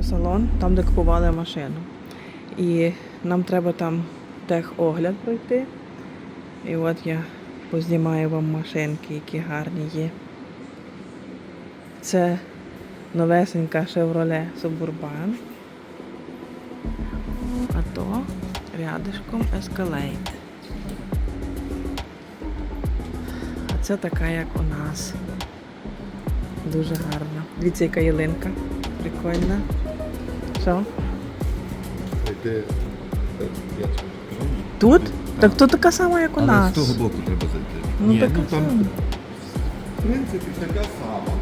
в салон, там, де купували машину. І нам треба там техогляд пройти. І от я познімаю вам машинки, які гарні є. Це новесенька Chevrolet Suburban. А то рядишком Escalade. А це така, як у нас. Дуже гарна. Дивіться, яка ялинка. Прикольна. Де, е. Тут? Так то така сама, як у Але нас. з того боку треба зайти. Ну, Ні, така ну там, в принципі, така сама.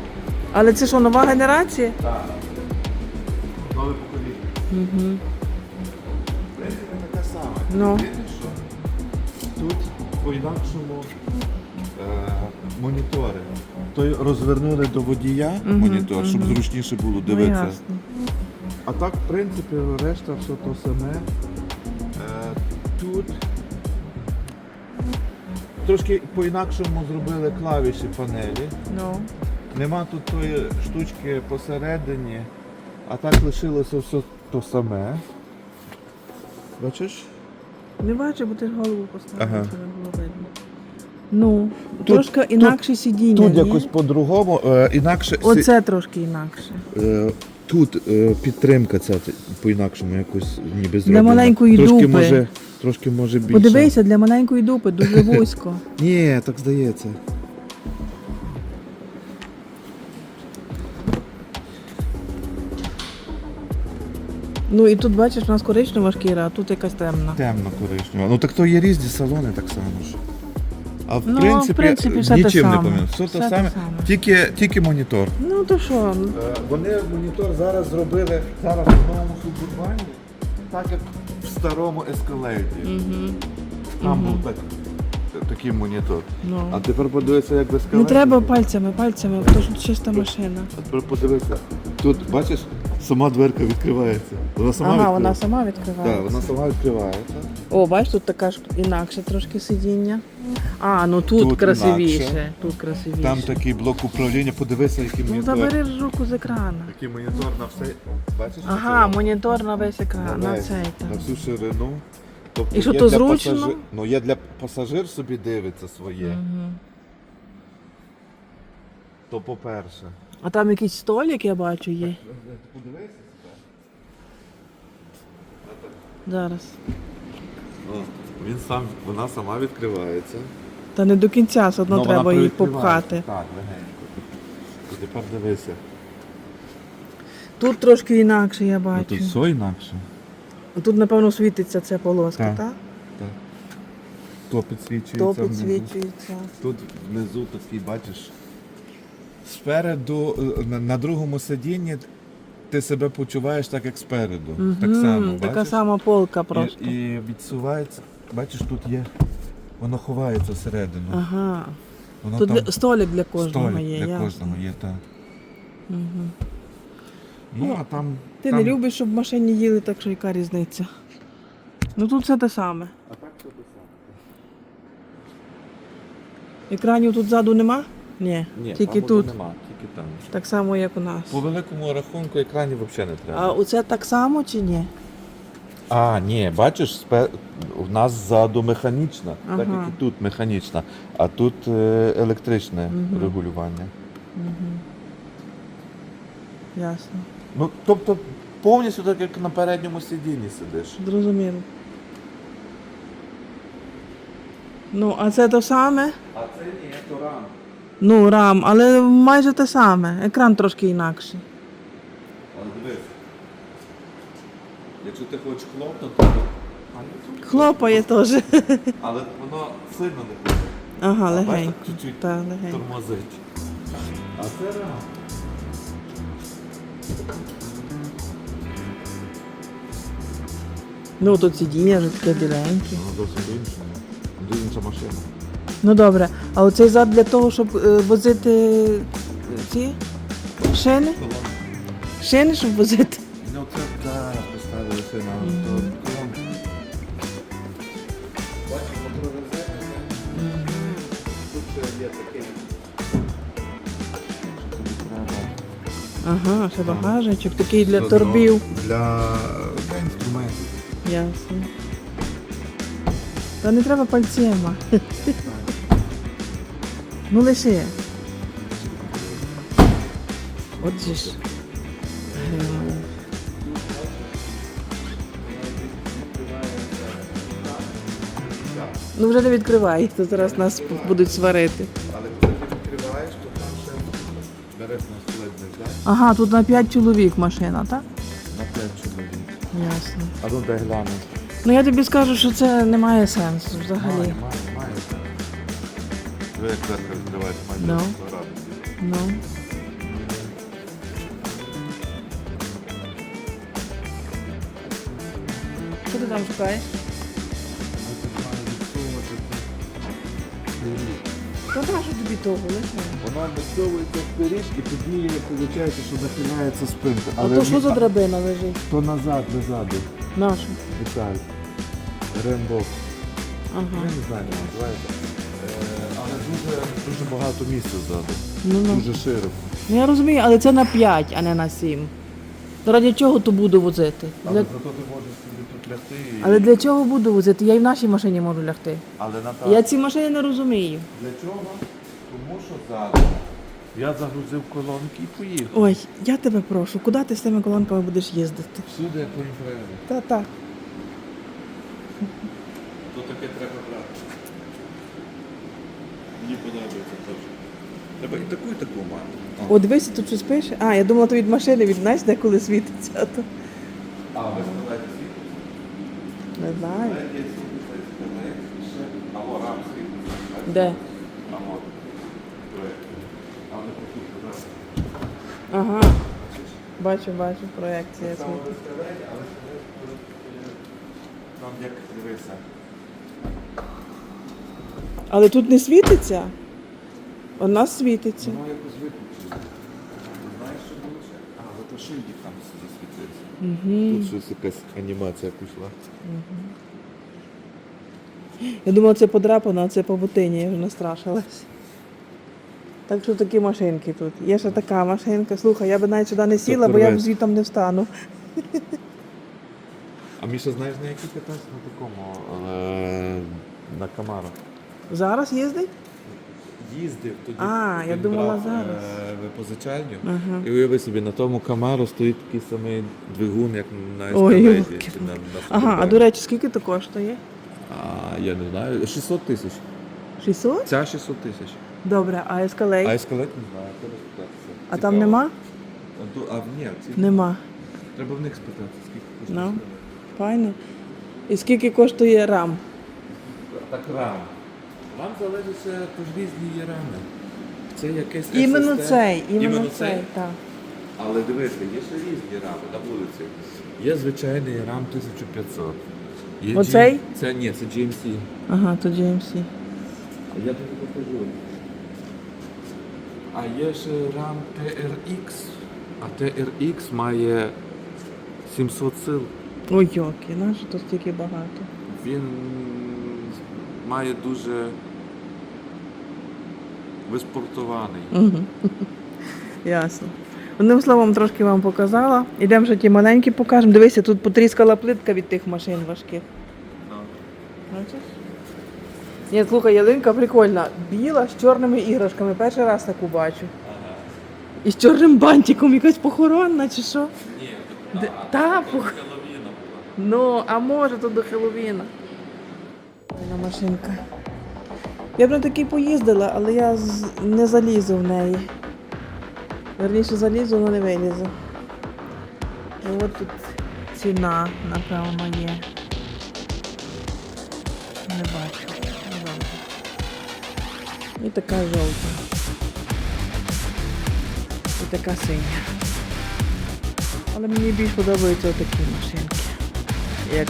Але це що, нова генерація? Так. Нове покоління. Угу. В принципі, така сама. Ну. Єдине, що тут по-інакшому е, монітори. Той розвернули до водія монітор, щоб зручніше було Ну, дивитися. ясно. А так, в принципі, решта все то саме. Е, тут трошки по-інакшому зробили клавіші панелі. Ну. Нема тут тої штучки посередині, а так лишилося все то саме. Бачиш? Не бачу, бо ти ж голову поставив, Ага. щоб не було видно. Ну, Тут- трошки інакше сидіння. Тут ні? якось по-другому, е, інакше. Оце трошки інакше. Е, Тут е, підтримка ця по-інакшому якось ніби Для маленької трошки дупи. Може, трошки може більше. Подивися, для маленької дупи дуже вузько. Ні, так здається. Ну і тут бачиш, у нас коричнева шкіра, а тут якась темна. Темно коричнева. Ну так то є різні салони так само ж. А в Ну, принципі, в принципі, все те нічим не саме. Все, Все те те саме, саме. Тільки, тільки монітор. Ну то що? Вони монітор зараз зробили зараз в новому субурбані, так як в старому ескалейді. Угу. Там був так, такий монітор. А Ну. тепер подивися, як в ескалейді. Не треба пальцями, пальцями, тому що чиста машина. А тепер подивися. Тут, бачиш, сама дверка відкривається. Вона сама Ага, вона відкривається. сама Так, відкривається. вона сама відкривається. О, бачиш, тут така ж інакше трошки сидіння. А, ну тут, Тут красивіше. інакше. Тут красивіше. Там такий блок управління, подивися, який Ну монітор. забери ж руку з екрану. Який монітор на все. Бачиш? Ага, оце? монітор на весь екран, на весь, цей там. на всю ширину. Тобто І що, є то для зручно? пасажир- Ну, є для пасажир собі дивиться своє. Мгм. То по-перше. А там якийсь столик, я бачу, є. Подивися Зараз. сюди. Він сам, вона сама відкривається. Та не до кінця, все одно Ну, вона треба її привідкривається. попхати. Так, легенько. І тепер дивися. Тут трошки інакше, я Ну, бачу. тут все інакше. Тут, напевно, світиться ця полоска, Так. так? Так. То підсвічується. То внизу. підсвічується. Тут внизу такий, бачиш. Спереду, е, на, на другому сидінні ти себе почуваєш так, як спереду. Так само. Така бачиш? сама полка просто. І, і відсувається. Бачиш, тут є. Воно ховається всередину. Ага. Воно Тут там для- столик для кожного столик є. для ясно. кожного є, так. Мгм. Ну, а там. Ти там... не любиш, щоб в машині їли, так що яка різниця? Ну тут все те саме. А так все те саме. Екранів тут ззаду нема? Ні. Ні, Тільки там тут. Нема, тільки там. Так само, як у нас. По великому рахунку екранів взагалі не треба. А оце так само чи ні? А, ні, бачиш, спе... у нас ззаду механічна, так Ага. як і тут механічна, а тут е, електричне Мгм. регулювання. Угу. Ясно. Ну, тобто повністю так, як на передньому сидінні сидиш. Зрозуміло. Ну, а це те саме? А це ні, то рам. Ну, рам, але майже те саме. Екран трошки інакший. Але дивись. Якщо ти хочеш хлопнути, то. Хлопає теж. Але воно сильно не буде. Ага, А, бачиш, легенько. так чуть-чуть Так, легенько. Тормозить. А це рам. Ну, тут сидіння вже таке біленьке. Воно зовсім інше. Дуже інша машина. Ну добре, а оцей зад для того, щоб е, возити ці шини? Шини, щоб возити. Ну це так, поставили все на автоколонку. Бачимо прорезання. Тут є треба Ага, ще багажечок, такий для Заодно торбів. Для, для інструментів. Ясно. Та не треба пальцями. Ну лише. От же ж. Ну вже не відкривай, то зараз нас будуть сварити. Але коли ти відкриваєш, то там ще береш на так? Ага, тут на 5 чоловік машина, так? На 5 чоловік. Ясно. А ну дай гляну. Ну я тобі скажу, що це не має сенсу взагалі. Має, має, як дверка відкриваєш, майже Ну. квадратний. Ну. Що ти там шукаєш? Та та, що тобі того лише. Вона відсовується вперед і тоді виходить, що нахиляється спинка. А то що за драбина лежить? То назад, назаду. Наша. Деталь. Рембо. Ага. Я не знаю, як називається. Дуже, дуже багато місця ззаду. Ну, ну. Дуже широко. ну я розумію, але це на 5, а не на 7. То ради чого то буду возити? Але Для... зато ти можеш собі тут лягти. і- Але для чого буду возити? Я і в нашій машині можу лягти. Але Наталя, Я ці машини не розумію. для чого? Тому що ззаду. Я загрузив колонки і поїхав. Ой, я тебе прошу, куди ти з тими колонками будеш їздити? Всюди по інфраріду. Та-та. То таке треба брати. Мені подобається теж. Треба і таку, і таку мати. О, дивися, тут щось пише. А, я думала, то від машини від знаєш, де коли світиться. А то... А, ви сказали світ? Не знаю. Є світ, ще. Або рам світ. Де? Або проєкт. Але тут зараз. Ага. Бачу, бачу, проекція. Саме але нам як дивися. Але тут не світиться. У нас світиться. Воно якось виключено. Знаєш, що лучше? А, от шильдик там засвітився. Угу. Тут щось якась анімація пішла. Я думала, це подрапано, а це по бутині, я вже настрашилась. Так що такі машинки тут. Є ще така машинка. Слухай, я би навіть сюди не сіла, бо я б звідти не встану. А Міша, знаєш, на якій катався на такому? На Камаро. Зараз їздить? Їздив тоді. А, я думала, брав, зараз. Е, позичальню. Ага. І уяви собі, на тому Камаро стоїть такий самий двигун, як на Ой, ескалейді. на, на Ага, а до речі, скільки то коштує? А, я не знаю. 600 тисяч. 600? Ця 600 тисяч. Добре, а ескалей? А ескалет не знаю, треба спитатися. А Цікаво. там нема? А, то- а ні, ці... Нема. треба в них спитати, скільки коштує. Ну. Файно. І скільки коштує рам? Так рам. Рам залежить, ще, різні є рами. Це якесь Іменно SST. цей, іменно, Іменно цей, так. Але дивися, є ще різні рами на вулиці. Є звичайний рам 1500. Є Оцей? G- Це ні, це GMC. Ага, то GMC. А я тобі покажу. А є ще рам TRX. А TRX має 700 сил. Ой, йоки, наше то стільки багато. Він має дуже виспортований. Угу. Ясно. Одним словом, трошки вам показала. Ідемо ще ті маленькі покажемо. Дивися, тут потріскала плитка від тих машин важких. Бачиш? Ні, слухай, ялинка прикольна. Біла з чорними іграшками. Перший раз таку бачу. І з чорним бантиком, якась похоронна чи що? Ні, Де- Та, пох... Ну, а може то до Хеллоуіна. Машинка. Я б на такій поїздила, але я не залізу в неї. Верніше залізу, але не вилізу. І от тут ціна, напевно, є. Не бачу. І така жовта. І така синя. Але мені більш подобаються такі машинки, як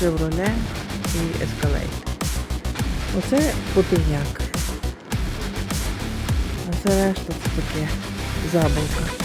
Chevrolet і Escalade. Оце потужняк. А це решта це таке забавка.